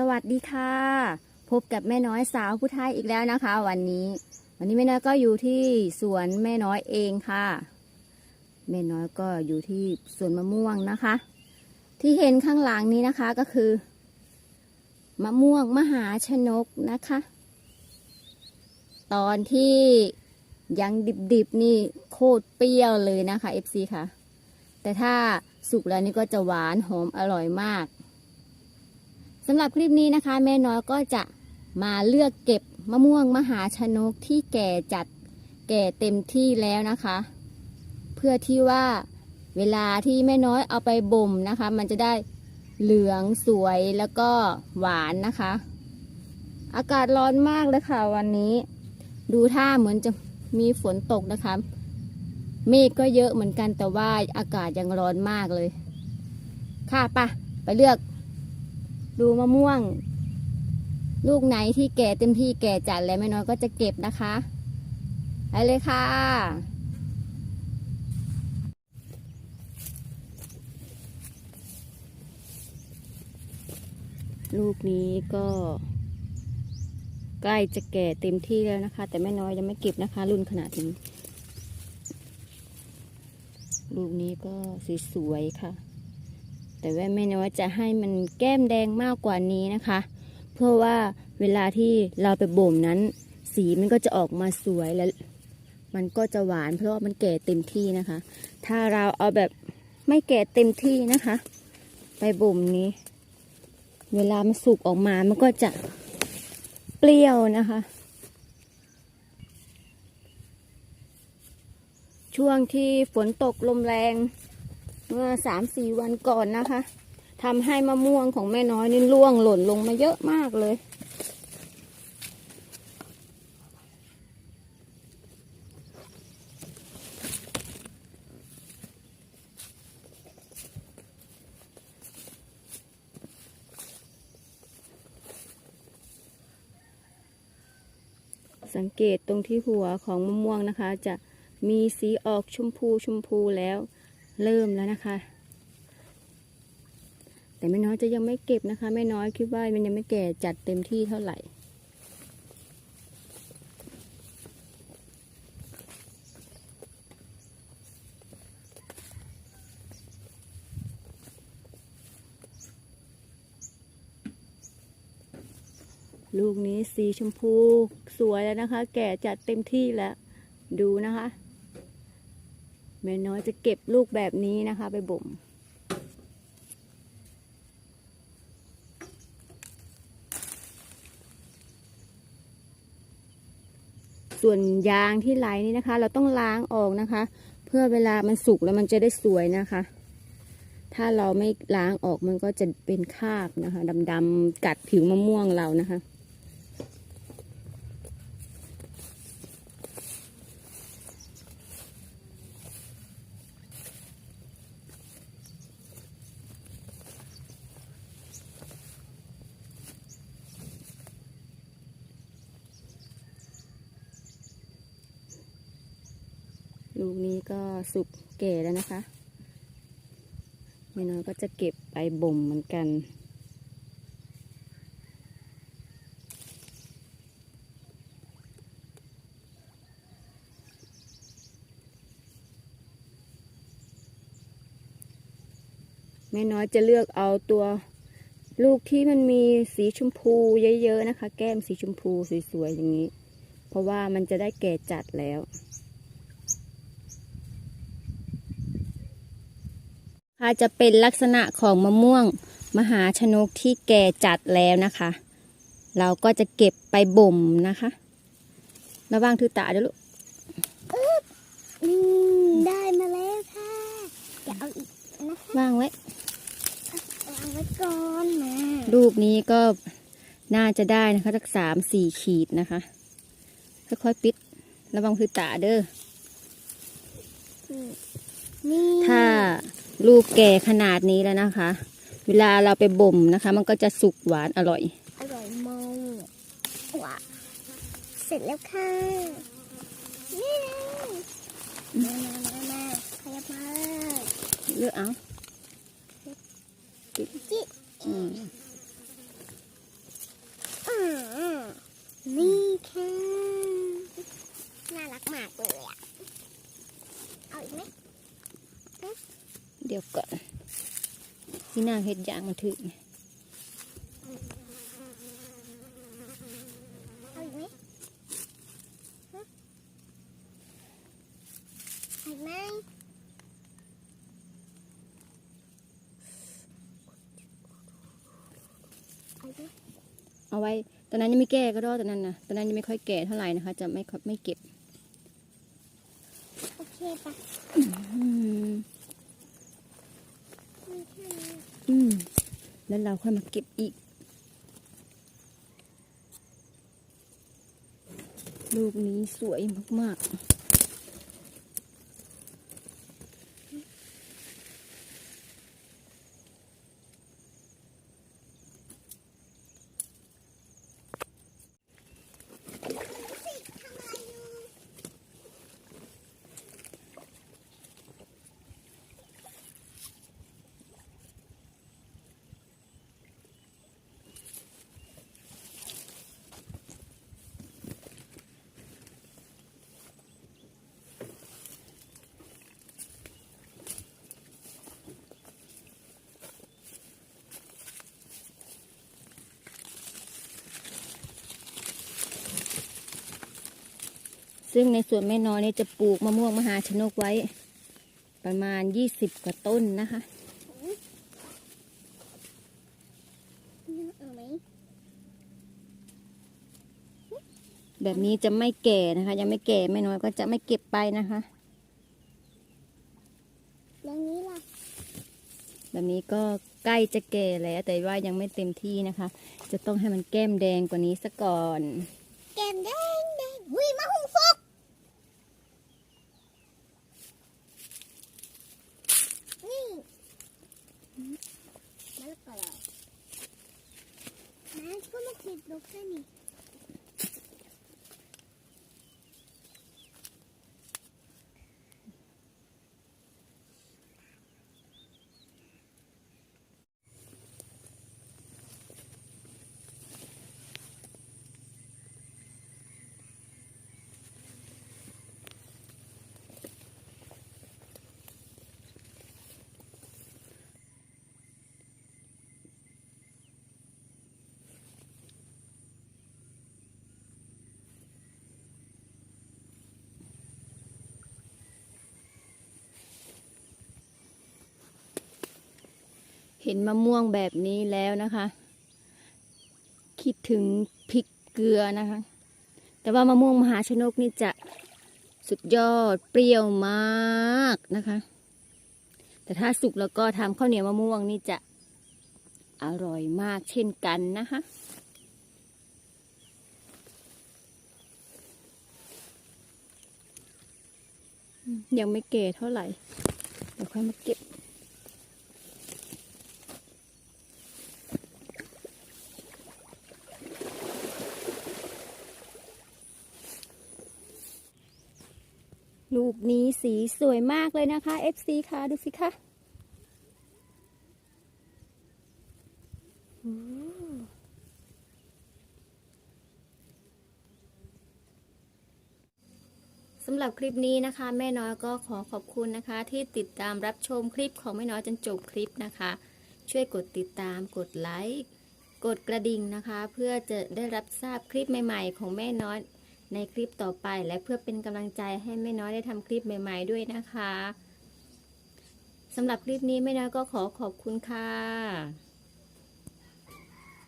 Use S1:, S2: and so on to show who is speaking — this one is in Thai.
S1: สวัสดีค่ะ พบกับแม่น้อยสาวผู้ไทยอีกแล้วนะคะ วันนี้ วันนี้แม่น้อยก็อยู่ที่สวนแม่น้อยเองค่ะ แม่น้อยก็อยู่ที่สวนมะม่วงนะคะ ที่เห็นข้างหลังนี้นะคะก็คือ มะม่วงมหาชนกนะคะ ตอนที่ยังดิบๆนี่โคตรเปรี้ยวเลยนะคะ FC ค่ะ แต่ถ้าสุกแล้วนี่ก็จะหวานหอมอร่อยมาก สำหรับคลิปนี้นะคะ แม่น้อยก็จะมาเลือกเก็บมะม่วงมหาชนกที่แก่จัดแก่เต็มที่แล้วนะคะ เพื่อที่ว่าเวลาที่แม่น้อยเอาไปบ่มนะคะ มันจะได้เหลืองสวยแล้วก็หวานนะคะ อากาศร้อนมากเลยค่ะ วันนี้ ดูท่าเหมือนจะมีฝนตกนะคะ เมฆก็เยอะเหมือนกันแต่ว่าอากาศยังร้อนมากเลย ค่ะปะไปเลือก ดูมะม่วง ลูกไหนที่แก่เต็มที่แก่จัดแล้วไม่น้อยก็จะเก็บนะคะ ไปเลยค่ะ ลูกนี้ก็ใกล้จะแก่เต็มที่แล้วนะคะ แต่แม่น้อยยังไม่เก็บนะคะ รุ่นขนาดนี้ ลูกนี้ก็สวยๆค่ะ แต่ว่าแม่น้อยจะให้มันแก้มแดงมากกว่านี้นะคะ เพราะว่าเวลาที่เราไปบ่มนั้น สีมันก็จะออกมาสวยและมันก็จะหวานเพราะมันแก่เต็มที่นะคะ ถ้าเราเอาแบบไม่แก่เต็มที่นะคะ ไปบ่มนี้ เวลามันสุกออกมามันก็จะเปรี้ยวนะคะ ช่วงที่ฝนตกลมแรง เมื่อสามสี่วันก่อนนะคะทำให้มะม่วงของแม่น้อยนี่ร่วงหล่นลงมาเยอะมากเลย สังเกตตรงที่หัวของมะม่วงนะคะ จะมีสีออกชมพูชมพูแล้ว เริ่มแล้วนะคะ แต่แม่น้อยจะยังไม่เก็บนะคะแม่น้อยคิดว่ามันยังไม่แก่จัดเต็มที่เท่าไหร่ลูกนี้สีชมพูสวยแล้วนะคะ แก่จัดเต็มที่แล้ว ดูนะคะ แม่น้อยจะเก็บลูกแบบนี้นะคะ ไปบ่มส่วนยางที่ไหลนี่นะคะ เราต้องล้างออกนะคะ เพื่อเวลามันสุกแล้วมันจะได้สวยนะคะ ถ้าเราไม่ล้างออกมันก็จะเป็นคราบนะคะดำๆกัดผิวมะม่วงเรานะคะ ลูกนี้ก็สุกแก่แล้วนะคะแม่น้อยก็จะเก็บไปบ่มเหมือนกันแม่น้อยจะเลือกเอาตัวลูกที่มันมีสีชมพูเยอะๆนะคะ แก้มสีชมพูสวยๆอย่างนี้ เพราะว่ามันจะได้แก่จัดแล้ว ค่ะจะเป็นลักษณะของมะม่วงมหาชนกที่แก่จัดแล้วนะคะ เราก็จะเก็บไปบ่มนะคะระวังถือตาเดี๋ยวลูก
S2: อืมได้มาแล้วค่ะจะเอาอีกนะคะ
S1: วางไว้
S2: วางไว้ก่อนมา
S1: ลูกนี้ก็น่าจะได้นะคะสักสามสี่ขีดนะคะ ค่อยๆปิดระวังถือตาเด้อ
S2: นี่
S1: ถ้า ลูกแก่ขนาดนี้แล้วนะคะ เวลาเราไปบ่มนะคะ มันก็จะสุกหวานอร่อย
S2: อร่อยมากว้าเสร็จแล้วค่ะ นี่นะมามามามาขยับมา
S1: เลือกเอา
S2: จิ
S1: อืมอืมนี่ค่ะ น่ารักมากเลยอะ
S2: เอาอีกไหม ฮะเอาอีกไหมเอาอีกไหม
S1: เอาไว้ ตอนนั้นยังไม่แก่ก็รอดตอนนั้นนะตอนนั้นยังไม่ค่อยแก่เท่าไหร่นะคะ จะไม่ค่อยไม่เก็บ
S2: โอเคปะ
S1: อืม
S2: มีแค่นี้
S1: อืม แล้วเราค่อยมาเก็บอีก ลูกนี้สวยมากๆ ซึ่งในส่วนแม่น้อยนี่จะปลูกมะม่วงมหาชนกไว้ ประมาณ20กว่าต้นนะคะ
S2: เอาไหม
S1: แบบนี้จะไม่แก่นะคะ ยังไม่แก่แม่น้อยก็จะไม่เก็บไปนะคะ
S2: แล้วนี้ล่ะ
S1: แบบนี้ก็ใกล้จะแก่แล้ว แต่ว่ายังไม่เต็มที่นะคะ จะต้องให้มันแก้มแดงกว่านี้ซะก่อน
S2: แก้มแดงแดงหุยมะฮุงฟกนี่ มะละกอเหรอ
S1: เห็นมะม่วงแบบนี้แล้วนะคะ คิดถึงพริกเกลือนะคะ แต่ว่ามะม่วงมหาชนกนี่จะสุดยอดเปรี้ยวมากนะคะ แต่ถ้าสุกแล้วก็ทำข้าวเหนียวมะม่วงนี่จะอร่อยมากเช่นกันนะคะยังไม่เก่เท่าไหร่ เดี๋ยวค่อยมาเก็บ ลูกนี้สีสวยมากเลยนะคะ FC ค่ะดูสิคะสำหรับคลิปนี้นะคะ แม่น้อยก็ขอขอบคุณนะคะ ที่ติดตามรับชมคลิปของแม่น้อยจนจบคลิปนะคะ ช่วยกดติดตามกดไลค์กดกระดิ่งนะคะ เพื่อจะได้รับทราบคลิปใหม่ ๆ ของแม่น้อย ในคลิปต่อไปและเพื่อเป็นกำลังใจให้แม่น้อยได้ทำคลิปใหม่ๆด้วยนะคะสำหรับคลิปนี้แม่น้อยก็ขอขอบคุณค่ะ